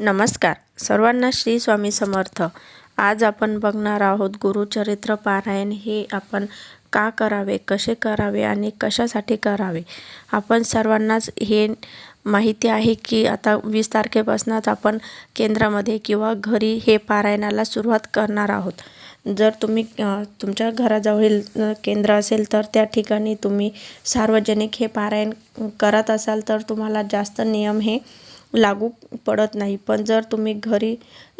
नमस्कार. सर्वांना श्री स्वामी समर्थ. आज आपण बघणार आहोत गुरुचरित्र पारायण. हे आपण का करावे कसे करावे आणि कशासाठी करावे? आपण सर्वांनाच हे माहिती आहे की आता वीस तारखेपासूनच आपण केंद्रामध्ये किंवा घरी हे पारायणाला सुरुवात करणार आहोत. जर तुम्ही तुमच्या घराजवळील केंद्र असेल तर त्या ठिकाणी तुम्ही सार्वजनिक हे पारायण करत असाल तर तुम्हाला जास्त नियम हे लागू पडत नाही. पण जर तुम्ही घरी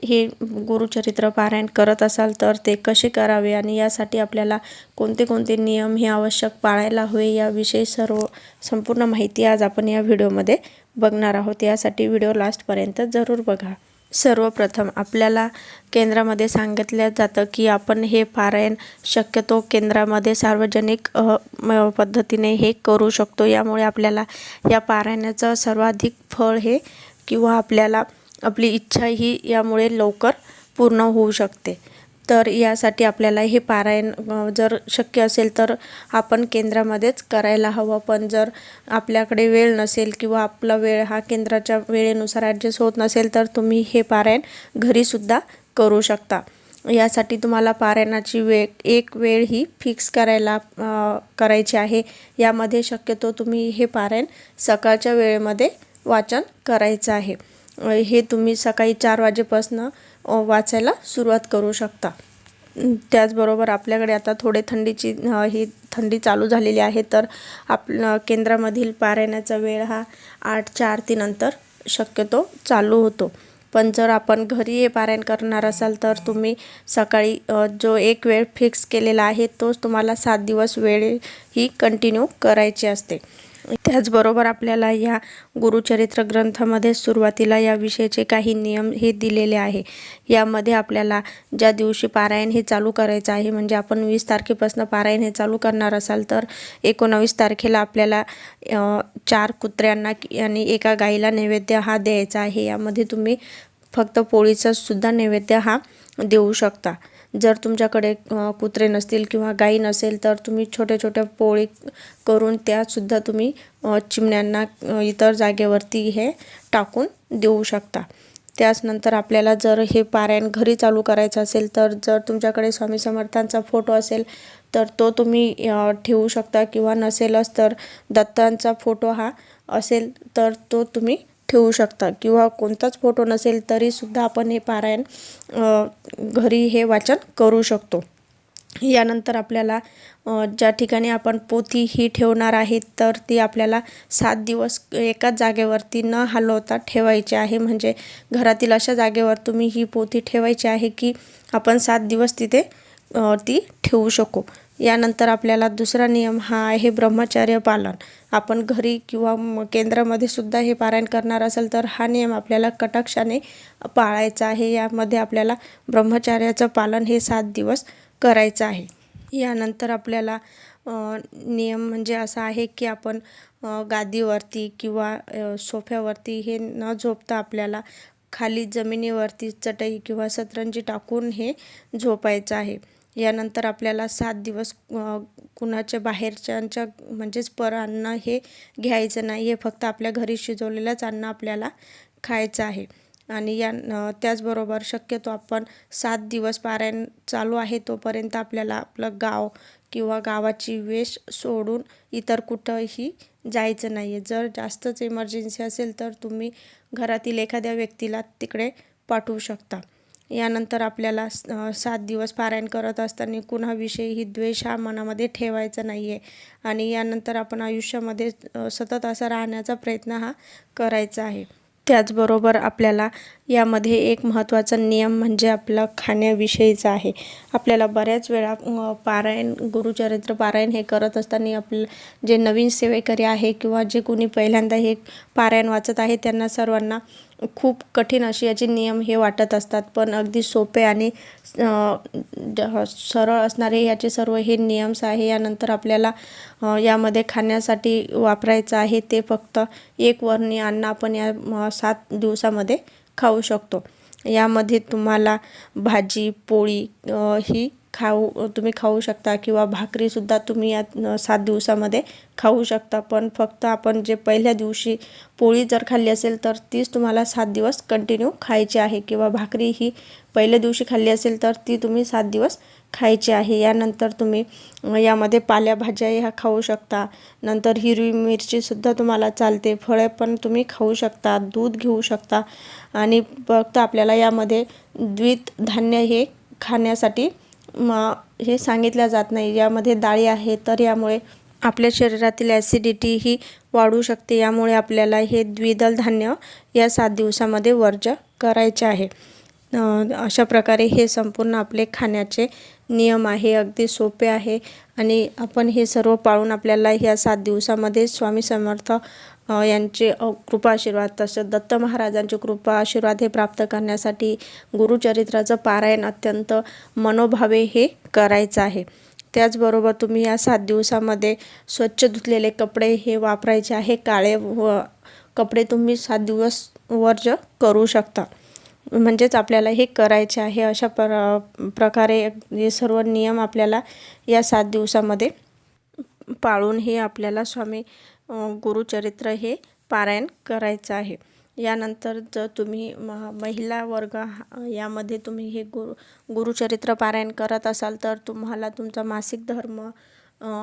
हे गुरुचरित्र पारायण करत असाल तर ते कसे करावे आणि यासाठी आपल्याला कोणते कोणते नियम हे आवश्यक पाळायला हवे याविषयी सर्व संपूर्ण माहिती आज आपण या व्हिडिओमध्ये बघणार आहोत. यासाठी व्हिडिओ लास्टपर्यंत जरूर बघा. सर्वप्रथम आपल्याला केंद्रामध्ये सांगितलं जातं की आपण हे पारायण शक्यतो केंद्रामध्ये सार्वजनिक म- पद्धतीने हे करू शकतो. यामुळे आपल्याला या पारायणाचं सर्वाधिक फळ हे किंवा आपल्याला आपली इच्छा ही यामुळे लवकर पूर्ण होऊ शकते. तर यासाठी आपल्याला हे पारायण जर शक्य असेल तर आपण केंद्रामध्येच करायला हवं. पण जर आपल्याकडे वेळ नसेल किंवा आपला वेळ हा केंद्राच्या वेळेनुसार ॲडजस्ट होत नसेल तर तुम्ही हे पारायण घरीसुद्धा करू शकता. यासाठी तुम्हाला पारायणाची वेळ एक वेळ ही फिक्स करायला करायची आहे. यामध्ये शक्यतो तुम्ही हे पारायण सकाळच्या वेळेमध्ये वाचन करायचं आहे. हे तुम्ही सकाळी चार वाजेपासनं वाचायला सुरुवात करू शकता. त्याचबरोबर आपल्याकडे आता थोडे थंडीची ही थंडी चालू झालेली आहे तर आप केंद्रामधील पारायणाचा वेळ हा आठच्या आरतीनंतर शक्यतो चालू होतो. पण जर आपण घरी हे पारायण करणार असाल तर तुम्ही सकाळी जो एक वेळ फिक्स केलेला आहे तोच तुम्हाला सात दिवस वेळ ही कंटिन्यू करायची असते. त्याचबरोबर आपल्याला या गुरुचरित्र ग्रंथामध्ये सुरुवातीला या विषयाचे काही नियम हे दिलेले आहे. यामध्ये आपल्याला ज्या दिवशी पारायण हे चालू करायचं आहे म्हणजे आपण वीस तारखेपासून पारायण हे चालू करणार असाल तर एकोणावीस तारखेला आपल्याला चार कुत्र्यांना आणि एका गाईला नैवेद्य हा द्यायचा आहे. यामध्ये तुम्ही फक्त पोळीचा सुद्धा नैवेद्य हा देऊ शकता. जर तुमच्याकडे कुत्रे नसतील किंवा गाई नसेल तर तुम्ही छोट्या छोट्या पोळी करून त्यासुद्धा तुम्ही चिमण्यांना इतर जागेवरती हे टाकून देऊ शकता. त्याचनंतर आपल्याला जर हे पारायण घरी चालू करायचं असेल तर जर तुमच्याकडे स्वामी समर्थांचा फोटो असेल तर तो तुम्ही ठेवू शकता किंवा नसेलच तर दत्तांचा फोटो हा असेल तर तो तुम्ही ठेवू शकता किंवा कोणताच फोटो नसेल तरीसुद्धा आपण हे पारायण घरी हे वाचन करू शकतो. यानंतर आपल्याला ज्या ठिकाणी आपण पोथी ही ठेवणार आहे तर ती आपल्याला सात दिवस एकाच जागेवरती न हलवता ठेवायची आहे. म्हणजे घरातील अशा जागेवर तुम्ही ही पोथी ठेवायची आहे की आपण सात दिवस तिथे ती ठेवू शकू. यानंतर आपल्याला दुसरा नियम हा आहे ब्रह्मचर्य पालन. आपण घरी किंवा केंद्रामध्ये सुद्धा हे पारायण करणार असेल तर हा नियम आपल्याला कटाक्षाने पाळायचा आहे. यामध्ये आपल्याला ब्रह्मचार्याचं पालन हे सात दिवस करायचं आहे. यानंतर आपल्याला नियम म्हणजे असा आहे की आपण गादीवरती किंवा सोफ्यावरती हे न झोपता आपल्याला खाली जमिनीवरती चटई किंवा सतरंजी टाकून हे झोपायचं आहे. यानंतर आपल्याला सात दिवस कुणाच्या बाहेरच्यांच्या म्हणजेच पर अन्न हे घ्यायचं नाही. आहे फक्त आपल्या घरी शिजवलेलंच अन्न आपल्याला खायचं आहे. आणि या न- त्याचबरोबर शक्यतो आपण सात दिवस पारायण चालू आहे तोपर्यंत आपल्याला आपलं गाव किंवा गावाची वेश सोडून इतर कुठंही जायचं नाही आहे जर जास्तच इमर्जन्सी असेल तर तुम्ही घरातील एखाद्या व्यक्तीला तिकडे पाठवू शकता. यानंतर आपल्याला सात दिवस पारायण करत असताना कुणाविषयीही द्वेष हा मनामध्ये ठेवायचा नाही आहे आणि यानंतर आपण आयुष्यामध्ये सतत असा राहण्याचा प्रयत्न हा करायचा आहे. त्याचबरोबर आपल्याला यामध्ये एक महत्त्वाचा नियम म्हणजे आपला खाण्याविषयीचा आहे. आपल्याला बऱ्याच वेळा पारायण गुरुचरित्र पारायण हे करत असताना आपलं जे नवीन सेवेकरी आहे किंवा जे कोणी पहिल्यांदा हे पारायण वाचत आहे त्यांना सर्वांना खूप कठीण अशी याचे नियम हे वाटत असतात. पण अगदी सोपे आणि सरळ असणारे याचे सर्व हे नियम्स आहे. यानंतर आपल्याला यामध्ये खाण्यासाठी वापरायचं आहे ते फक्त एक वर्णी अन्न आपण या सात दिवसामध्ये खाऊ शकतो. यामध्ये तुम्हाला भाजी पोळी ही खाऊ तुम्ही खाऊ शकता किंवा भाकरीसुद्धा तुम्ही या सात दिवसामध्ये खाऊ शकता. पण फक्त आपण जे पहिल्या दिवशी पोळी जर खाल्ली असेल तर तीच तुम्हाला सात दिवस कंटिन्यू खायची आहे. किंवा भाकरी ही पहिल्या दिवशी खाल्ली असेल तर ती तुम्ही सात दिवस खायची आहे. यानंतर तुम्ही यामध्ये पाल्याभाज्या ह्या खाऊ शकता. नंतर हिरवी मिरचीसुद्धा तुम्हाला चालते. फळे पण तुम्ही खाऊ शकता दूध घेऊ शकता. आणि फक्त आपल्याला यामध्ये द्वित धान्य हे खाण्यासाठी म हे सांगितलं जात नाही. यामध्ये डाळी आहे तर यामुळे आपल्या शरीरातील ॲसिडिटी ही वाढू शकते. यामुळे आपल्याला हे द्विदल धान्य या सात दिवसामध्ये वर्ज करायचे आहे. अशा प्रकारे हे संपूर्ण आपले खाण्याचे नियम आहे अगदी सोपे आहे. आणि आपण हे सर्व पाळून आपल्याला ह्या सात दिवसामध्ये स्वामी समर्थ यांचे कृपा आशीर्वाद तसेच दत्त महाराजांचे कृपा आशीर्वाद हे प्राप्त करण्यासाठी गुरुचरित्राचं पारायण अत्यंत मनोभावे हे करायचं आहे. त्याचबरोबर तुम्ही या सात दिवसामध्ये स्वच्छ धुतलेले कपडे हे वापरायचे आहे. काळे व कपडे तुम्ही सात दिवस वर्ज करू शकता. म्हणजेच आपल्याला हे करायचे आहे अशा प्र प्रकारे हे सर्व नियम आपल्याला या सात दिवसामध्ये पाळून हे आपल्याला स्वामी गुरुचरित्र हे पारायण करायचं आहे. यानंतर जर तुम्ही म महिला वर्ग हा- यामध्ये तुम्ही हे गुरु गुरुचरित्र पारायण करत असाल तर तुम्हाला तुमचा मासिक धर्म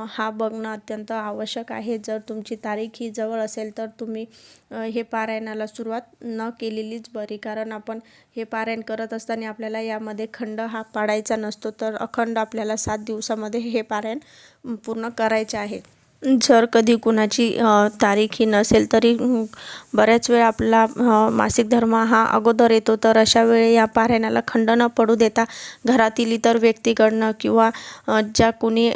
हा बघणं अत्यंत आवश्यक आहे. जर तुमची तारीख ही जवळ असेल तर तुम्ही हे पारायणाला सुरुवात न केलेलीच बरी. कारण आपण हे पारायण करत असताना आपल्याला यामध्ये खंड हा पाडायचा नसतो तर अखंड आपल्याला सात दिवसामध्ये हे पारायण पूर्ण करायचे आहे. जर कधी कुणाची तारीख ही नसेल तरी बऱ्याच वेळ आपला मासिक धर्म हा अगोदर येतो तर अशा वेळी या पारायणाला खंड न पडू देता घरातील इतर व्यक्तीकडनं किंवा ज्या कुणी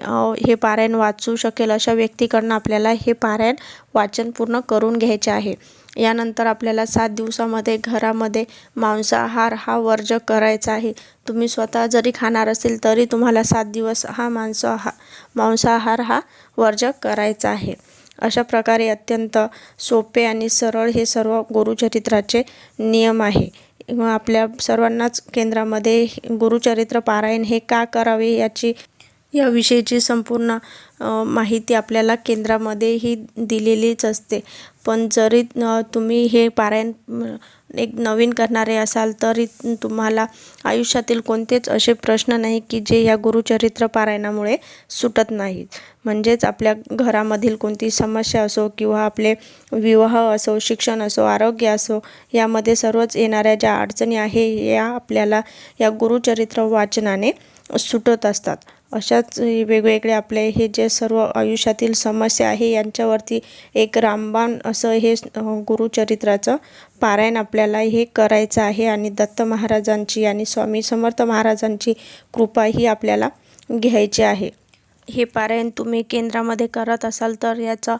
हे पारायण वाचू शकेल अशा व्यक्तीकडनं आपल्याला हे पारायण वाचन पूर्ण करून घ्यायचे आहे. यानंतर आपल्याला सात दिवसामध्ये घरामध्ये मांसाहार हा वर्ज करायचा आहे. तुम्ही स्वतः जरी खाणार असेल तरी तुम्हाला सात दिवस हा मांसाहार मांसाहार हा वर्ज करायचा आहे. अशा प्रकारे अत्यंत सोपे आणि सरळ हे सर्व गुरुचरित्राचे नियम आहे. मग आपल्या सर्वांनाच केंद्रामध्ये गुरुचरित्र पारायण हे का करावे याची याविषयीची संपूर्ण माहिती आपल्याला केंद्रामध्येही दिलेलीच असते. पण जरी तुम्ही हे पारायण एक नवीन करणारे असाल तरी तुम्हाला आयुष्यातील कोणतेच असे प्रश्न नाही की जे या गुरुचरित्र पारायणामुळे सुटत नाहीत. म्हणजेच आपल्या घरामधील कोणती समस्या असो किंवा आपले विवाह असो शिक्षण असो आरोग्य असो यामध्ये सर्वच येणाऱ्या ज्या अडचणी आहे या आपल्याला या गुरुचरित्र वाचनाने सुटत असतात. अशाच वेगवेगळे आपले हे जे सर्व आयुष्यातील समस्या आहे यांच्यावरती एक रामबाण असं हे गुरुचरित्राचं पारायण आपल्याला हे करायचं आहे आणि दत्त महाराजांची आणि स्वामी समर्थ महाराजांची कृपा ही आपल्याला घ्यायची आहे. हे पारायण तुम्ही केंद्रामध्ये करत असाल तर याचं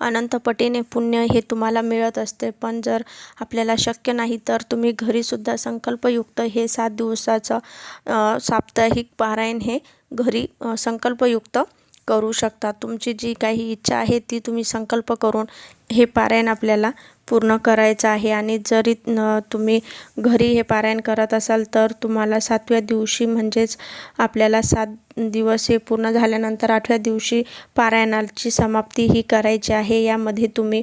अनंतपटीने पुण्य हे तुम्हाला मिळत असते. पण जर आपल्याला शक्य नाही तर तुम्ही घरीसुद्धा संकल्पयुक्त हे सात दिवसाचं साप्ताहिक पारायण हे घरी संकल्पयुक्त करू शकता. तुमची जी काही इच्छा आहे ती तुम्ही संकल्प करून हे पारायण आपल्याला पूर्ण करायचं आहे आणि जरी तुम्ही घरी हे पारायण करत असाल तर तुम्हाला सातव्या दिवशी म्हणजेच आपल्याला सात दिवस हे पूर्ण झाल्यानंतर आठव्या दिवशी पारायणाची समाप्ती ही करायची आहे. यामध्ये तुम्ही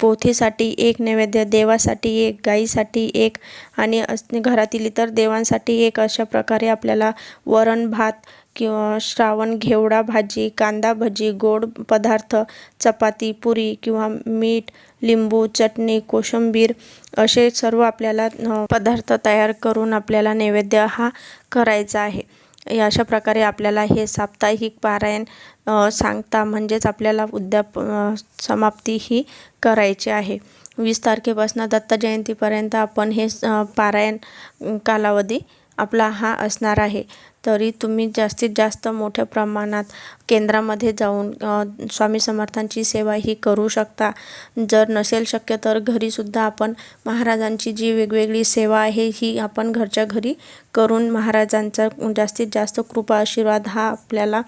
पोथीसाठी एक नैवेद्य देवासाठी एक गाईसाठी एक आणि घरातील इतर देवांसाठी एक अशा प्रकारे आपल्याला वरण भात किंवा श्रावण घेवडा भाजी कांदा भजी गोड पदार्थ चपाती पुरी किंवा मीठ लिंबू चटणी कोशिंबीर असे सर्व आपल्याला पदार्थ तयार करून आपल्याला नैवेद्य हा करायचा आहे. अशा प्रकारे आपल्याला हे साप्ताहिक पारायण सांगता म्हणजेच आपल्याला उद्या समाप्ती ही करायची आहे. वीस तारखेपासून दत्त जयंतीपर्यंत आपण हे पारायण कालावधी आपला हा असणार आहे. तरी तुम्ही जास्तीत जास्त मोठ्या प्रमाणात केंद्रामध्ये जाऊन स्वामी समर्थांची सेवा ही करू शकता. जर नसेल शक्य तर घरीसुद्धा आपण महाराजांची जी वेगवेगळी सेवा आहे ही आपण घरच्या घरी करून महाराजांचा जास्तीत जास्त कृपा आशीर्वाद हा आपल्याला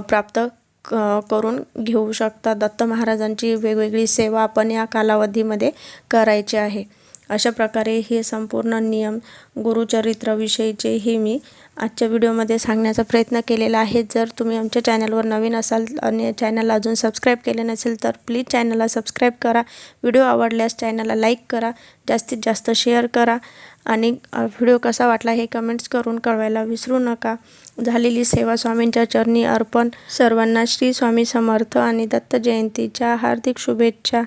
प्राप्त क करून घेऊ शकता. दत्त महाराजांची वेगवेगळी सेवा आपण या कालावधीमध्ये करायची आहे. अशा प्रकारे हे संपूर्ण नियम गुरुचरित्राविषयीचे हे मी आजच्या व्हिडिओमध्ये सांगण्याचा प्रयत्न केलेला आहे. जर तुम्ही आमच्या चॅनलवर नवीन असाल आणि चॅनलला अजून सबस्क्राईब केले नसेल तर प्लीज चॅनलला सबस्क्राईब करा. व्हिडिओ आवडल्यास चॅनलला लाईक करा जास्तीत जास्त शेअर करा आणि व्हिडिओ कसा वाटला हे कमेंट्स करून कळवायला विसरू नका. झालेली सेवा स्वामींच्या चरणी अर्पण. सर्वांना श्री स्वामी समर्थ आणि दत्त जयंतीच्या हार्दिक शुभेच्छा.